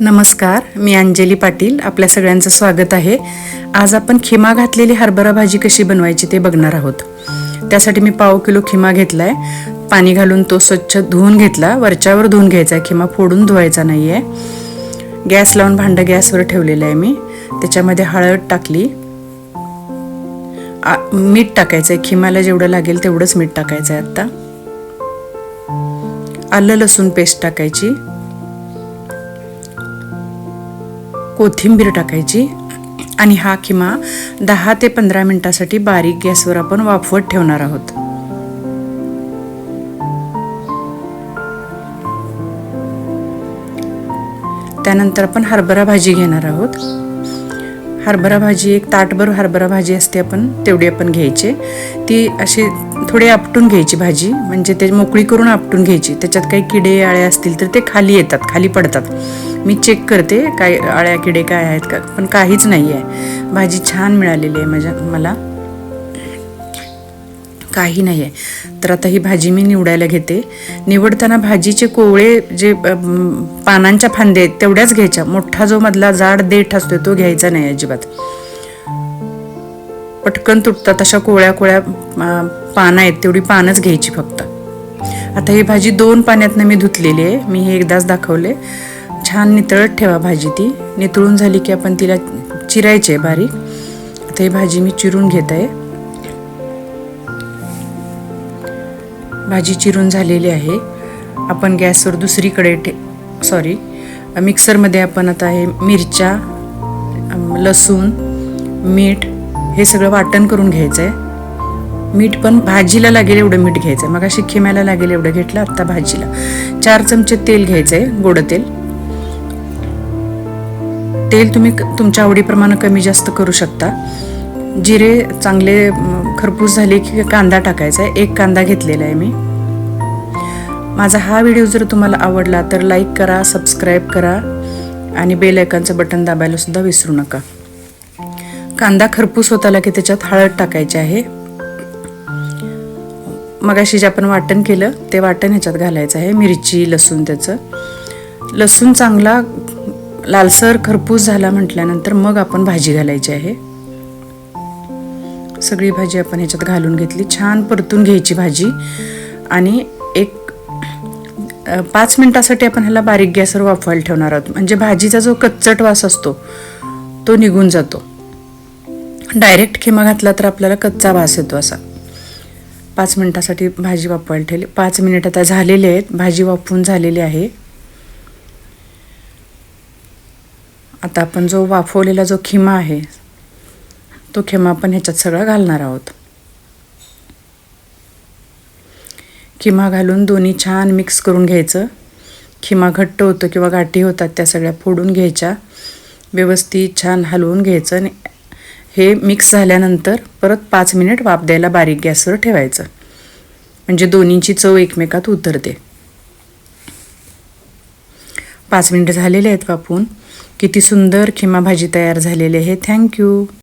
नमस्कार मी अंजली पाटील. आपल्या सगळ्यांचं स्वागत आहे. आज आपण खिमा घातलेली हरभरा भाजी कशी बनवायची ते बघणार आहोत. त्यासाठी मी पाव किलो खिमा घेतला आहे पाणी घालून तो स्वच्छ धुवून घेतला. वरच्यावर धुवून घ्यायचा आहे खिमा फोडून धुवायचा नाही आहे गॅस लावून भांडं गॅसवर ठेवलेलं आहे मी. त्याच्यामध्ये हळद टाकली. आ, मीठ टाकायचं आहे खिमाला जेवढं लागेल तेवढंच मीठ टाकायचं आहे आत्ता. आलं लसूण पेस्ट टाकायची. कोथिंबीर टाकायची आणि हा किमा दहा ते पंधरा मिनटासाठी बारीक गॅसवर आपण वाफवत ठेवणार आहोत. त्यानंतर आपण हरभरा भाजी घेणार आहोत. हरभरा भाजी एक ताटभर हरभरा भाजी असते आपण तेवढी आपण घ्यायची. ती अशी थोडी आपटून घ्यायची भाजी म्हणजे ते मोकळी करून आपटून घ्यायची. त्याच्यात काही किडे आळे असतील तर ते खाली येतात खाली पडतात. मी चेक करते काय आळ्या किडे काय आहेत का पण काहीच नाही आहे भाजी छान मिळालेली आहे माझ्या मला. काही नाही आहे तर आता ही भाजी मी निवडायला घेते. निवडताना भाजीचे कोवळे जे पानांच्या फांद्या आहेत तेवढ्याच घ्यायच्या. मोठा जो मधला जाड देठ असतो तो घ्यायचा नाही अजिबात. पटकन तुटतात अशा कोळ्या कोळ्या पानं आहेत तेवढी पानच घ्यायची फक्त. आता ही भाजी दोन पाण्यातनं मी धुतलेली आहे मी हे एकदाच दाखवले. छान नितळत ठेवा भाजी ती. नितळून झाली की आपण तिला चिरायची आहे बारीक. आता ही भाजी मी चिरून घेत आहे. भाजी चिरून झालेली आहे. आपण गॅसवर दुसरीकडे ठे सॉरी मिक्सरमध्ये आपण आता हे मिरच्या लसूण मीठ हे सगळं वाटण करून घ्यायचं आहे मीठ पण भाजीला लागेल एवढं मीठ घ्यायचं आहे मग अशी खिम्याला लागेल एवढं घेतलं आत्ता भाजीला. चार चमचे तेल घ्यायचं आहे गोडं तेल. तेल तुम्ही क- तुमच्या आवडीप्रमाणे कमी जास्त करू शकता. जिरे चांगले खरपूस झाले की कांदा टाकायचा आहे. एक कांदा घेतलेला आहे मी. माझा हा व्हिडिओ जर तुम्हाला आवडला तर लाईक करा सबस्क्राईब करा आणि बेल आयकॉनचं बटन दाबायला सुद्धा विसरू नका. कांदा खरपूस होत आला की त्याच्यात हळद टाकायची आहे. मगाशी जे आपण वाटण केलं ते वाटण ह्याच्यात घालायचं आहे. मिरची लसूण त्याचं. लसूण चांगला लालसर खरपूस झाला म्हटल्यानंतर मग आपण भाजी घालायची आहे. सगळी भाजी आपण ह्याच्यात घालून घेतली. छान परतून घ्यायची भाजी. आणि एक पाच मिनटासाठी आपण ह्याला बारीक गॅसवर वाफवायला ठेवणार आहोत. म्हणजे भाजीचा जो कच्चट वास असतो तो निघून जातो. डायरेक्ट खिमा घातला तर आपल्याला कच्चा वास येतो असा. पाच मिनिटासाठी भाजी वाफवायला ठेवली. पाच मिनिट आता झालेले आहेत. भाजी वाफवून झालेली आहे. आता आपण जो वाफवलेला जो खिमा आहे तो खिमा आपण ह्याच्यात सगळा घालणार आहोत. खिमा घालून दोन्ही छान मिक्स करून घ्यायचं. खिमा घट्ट होतं किंवा गाठी होतात त्या सगळ्या फोडून घ्यायच्या. व्यवस्थित छान हलवून घ्यायचं आणि हे मिक्स झाल्यानंतर परत पाच मिनिट वाफ द्यायला बारीक गॅसवर ठेवायचं. म्हणजे दोन्हीची चव एकमेकात उतरते. पाच मिनिट झालेले आहेत वापून किती सुंदर खिमा भाजी तयार झालेली आहे. थँक्यू